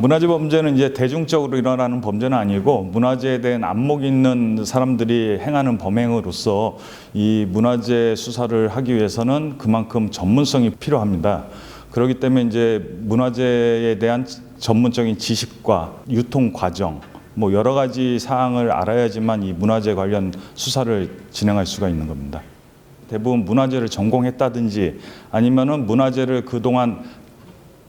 문화재 범죄는 이제 대중적으로 일어나는 범죄는 아니고 문화재에 대한 안목 있는 사람들이 행하는 범행으로서 이 문화재 수사를 하기 위해서는 그만큼 전문성이 필요합니다. 그렇기 때문에 이제 문화재에 대한 전문적인 지식과 유통 과정 뭐 여러 가지 사항을 알아야지만 이 문화재 관련 수사를 진행할 수가 있는 겁니다. 대부분 문화재를 전공했다든지 아니면은 문화재를 그동안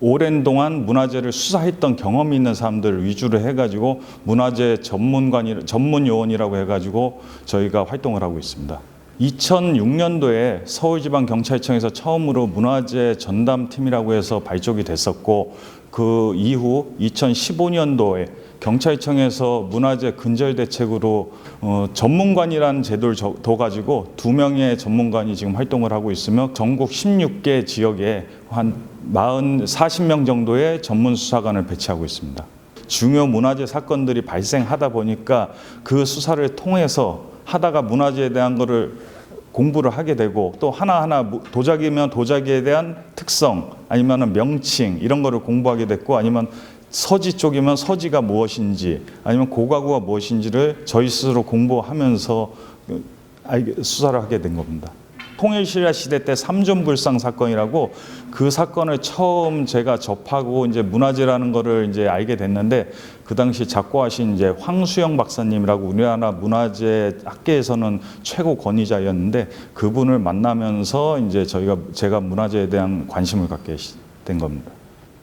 오랜 동안 문화재를 수사했던 경험이 있는 사람들 위주로 해가지고 문화재 전문관이 전문 요원이라고 해가지고 저희가 활동을 하고 있습니다. 2006년도에 서울지방경찰청에서 처음으로 문화재 전담팀이라고 해서 발족이 됐었고 그 이후 2015년도에 경찰청에서 문화재 근절 대책으로 어, 전문관이라는 제도를 저- 둬가지고 두 명의 전문관이 지금 활동을 하고 있으며 전국 16개 지역에 한 40, 40명 정도의 전문 수사관을 배치하고 있습니다. 중요 문화재 사건들이 발생하다 보니까 그 수사를 통해서 하다가 문화재에 대한 거를 공부를 하게 되고 또 하나하나 무- 도자기면 도자기에 대한 특성 아니면 명칭 이런 거를 공부하게 됐고 아니면 서지 쪽이면 서지가 무엇인지 아니면 고가구가 무엇인지를 저희 스스로 공부하면서 그, 수사를 하게 된 겁니다. 통일신라 시대 때 삼존불상 사건이라고 그 사건을 처음 제가 접하고 이제 문화재라는 거를 이제 알게 됐는데 그 당시 작고하신 이제 황수영 박사님이라고 우리나라 문화재 학계에서는 최고 권위자였는데 그분을 만나면서 이제 저희가 제가 문화재에 대한 관심을 갖게 된 겁니다.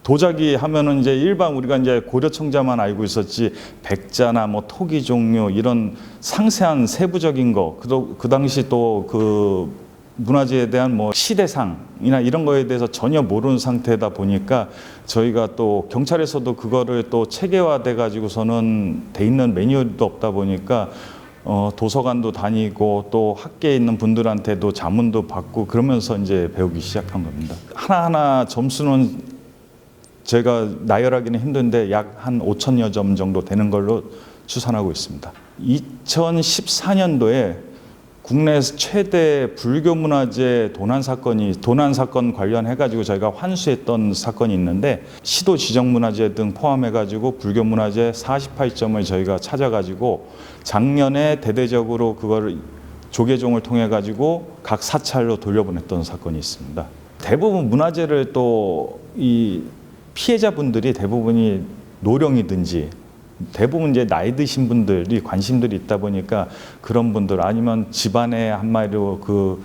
도자기 하면은 이제 일반 우리가 이제 고려청자만 알고 있었지 백자나 뭐 토기 종류 이런 상세한 세부적인 거 그, 그 당시 또그 문화재에 대한 뭐 시대상이나 이런 거에 대해서 전혀 모르는 상태다 보니까 저희가 또 경찰에서도 그거를 또 체계화돼 가지고서는 돼 있는 매뉴얼도 없다 보니까 어, 도서관도 다니고 또 학계에 있는 분들한테도 자문도 받고 그러면서 이제 배우기 시작한 겁니다. 하나하나 점수는 제가 나열하기는 힘든데 약 한 5천여 점 정도 되는 걸로 추산하고 있습니다. 2014년도에 국내에서 최대 불교 문화재 도난 사건이 도난 사건 관련해 가지고 저희가 환수했던 사건이 있는데 시도 지정 문화재 등 포함해 가지고 불교 문화재 48점을 저희가 찾아 가지고 작년에 대대적으로 그거를 조계종을 통해 가지고 각 사찰로 돌려보냈던 사건이 있습니다. 대부분 문화재를 또 이 피해자분들이 대부분이 노령이든지 대부분 이제 나이 드신 분들이 관심들이 있다 보니까 그런 분들 아니면 집안에 한마디로 그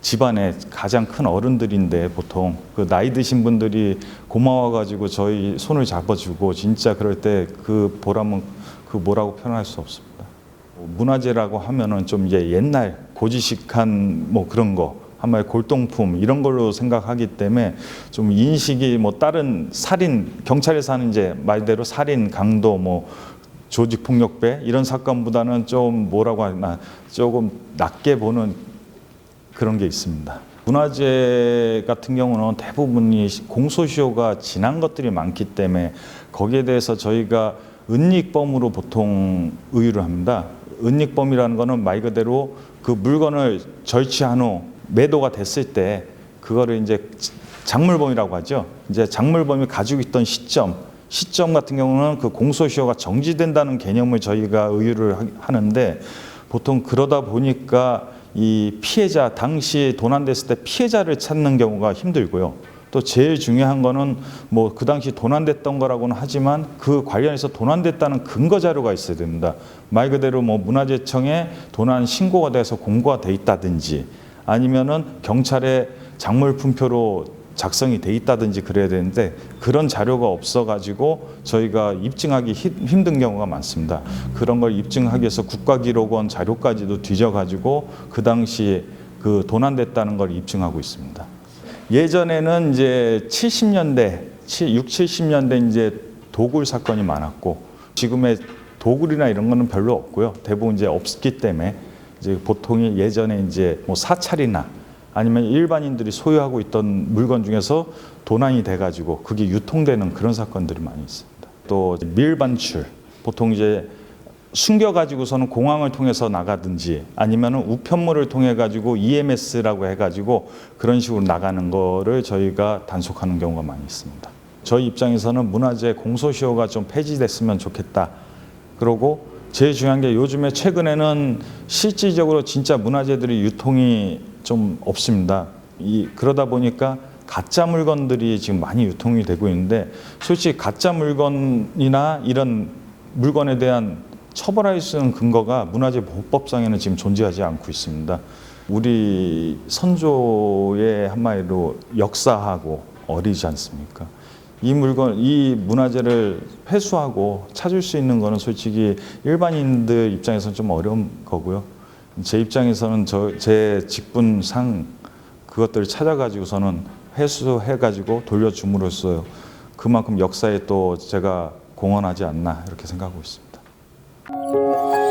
집안의 가장 큰 어른들인데 보통 그 나이 드신 분들이 고마워가지고 저희 손을 잡아주고 진짜 그럴 때 그 보람은 그 뭐라고 표현할 수 없습니다. 문화재라고 하면은 좀 이제 옛날 고지식한 뭐 그런 거 한마디 골동품 이런 걸로 생각하기 때문에 좀 인식이 뭐 다른 살인 경찰에서 하는 이제 말대로 살인 강도 뭐 조직 폭력배 이런 사건보다는 좀 뭐라고 하나 조금 낮게 보는 그런 게 있습니다. 문화재 같은 경우는 대부분이 공소시효가 지난 것들이 많기 때문에 거기에 대해서 저희가 은닉범으로 보통 의유를 합니다. 은닉범이라는 거는 말 그대로 그 물건을 절취한 후 매도가 됐을 때 그거를 이제 작물범이라고 하죠. 이제 작물범이 가지고 있던 시점, 시점 같은 경우는 그 공소시효가 정지된다는 개념을 저희가 의유를 하- 하는데 보통 그러다 보니까 이 피해자 당시 도난됐을 때 피해자를 찾는 경우가 힘들고요. 또 제일 중요한 거는 뭐 그 당시 도난됐던 거라고는 하지만 그 관련해서 도난됐다는 근거 자료가 있어야 됩니다. 말 그대로 뭐 문화재청에 도난 신고가 돼서 공고가 돼 있다든지 아니면은 경찰에 작물 품표로 작성이 돼 있다든지 그래야 되는데 그런 자료가 없어 가지고 저희가 입증하기 힘- 힘든 경우가 많습니다. 그런 걸 입증하기 위해서 국가기록원 자료까지도 뒤져 가지고 그 당시 그 도난됐다는 걸 입증하고 있습니다. 예전에는 이제 70년대, 6, 70년대 이제 도굴 사건이 많았고 지금의 도굴이나 이런 거는 별로 없고요. 대부분 이제 없기 때문에 이제 보통이 예전에 이제 뭐 사찰이나 아니면 일반인들이 소유하고 있던 물건 중에서 도난이 돼가지고 그게 유통되는 그런 사건들이 많이 있습니다. 또 밀반출 보통 이제 숨겨가지고서는 공항을 통해서 나가든지 아니면은 우편물을 통해 가지고 EMS라고 해가지고 그런 식으로 나가는 거를 저희가 단속하는 경우가 많이 있습니다. 저희 입장에서는 문화재 공소시효가 좀 폐지됐으면 좋겠다. 그리고 제일 중요한 게 요즘에 최근에는 실질적으로 진짜 문화재들이 유통이 좀 없습니다. 이 그러다 보니까 가짜 물건들이 지금 많이 유통이 되고 있는데 솔직히 가짜 물건이나 이런 물건에 대한 처벌할 수 있는 근거가 문화재 보호법상에는 지금 존재하지 않고 있습니다. 우리 선조의 한마디로 역사하고 어리지 않습니까? 이 물건, 이 문화재를 회수하고 찾을 수 있는 거는 솔직히 일반인들 입장에서는 좀 어려운 거고요. 제 입장에서는 저, 제 직분상 그것들을 찾아가지고서는 회수해가지고 돌려줌으로써 그만큼 역사에 또 제가 공헌하지 않나 이렇게 생각하고 있습니다.